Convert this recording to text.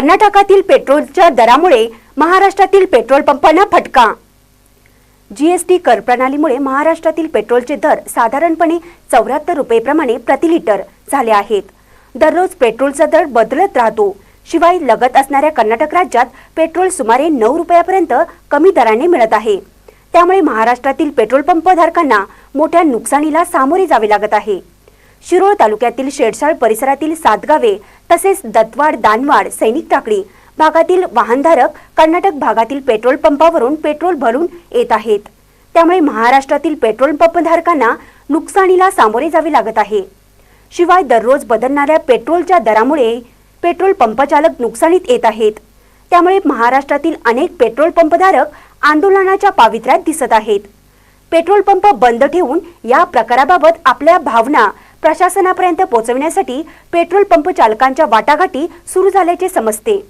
कर्नाटकातील पेट्रोलच्या दरामुळे महाराष्ट्रातील पेट्रोल पंपांना फटका. जीएसटी कर प्रणालीमुळे महाराष्ट्रातील पेट्रोलचे दर साधारणपणे चौऱ्याहत्तर रुपयेप्रमाणे प्रति लिटर झाले आहेत. दररोज पेट्रोलचा दर बदलत राहतो. शिवाय लगत असणाऱ्या कर्नाटक राज्यात पेट्रोल सुमारे नऊ रुपयापर्यंत कमी दराने मिळत आहे. त्यामुळे महाराष्ट्रातील पेट्रोल पंप धारकांना मोठ्या नुकसानीला सामोरे जावे लागत आहे. शिरोळ तालुक्यातील शेडशाळ परिसरातील सात गावे तसेच दत्तवाड दानवाड सैनिक टाकळी भागातील वाहनधारक कर्नाटक भागातील पेट्रोल पंपावरून पेट्रोल भरून येत आहेत. त्यामुळे महाराष्ट्रातील पेट्रोल पंपधारकांना नुकसानीला सामोरे जावे लागत आहे. शिवाय दररोज बदलणाऱ्या पेट्रोलच्या दरामुळे पेट्रोल पंपचालक नुकसानीत येत आहेत. त्यामुळे महाराष्ट्रातील अनेक पेट्रोल पंपधारक आंदोलनाच्या पावित्र्यात दिसत आहेत. पेट्रोल पंप बंद ठेवून या प्रकाराबाबत आपल्या भावना प्रशासनापर्यंत पोहोचविण्यासाठी पेट्रोल पंप चालकांच्या वाटाघाटी सुरू झाल्याचे समजते.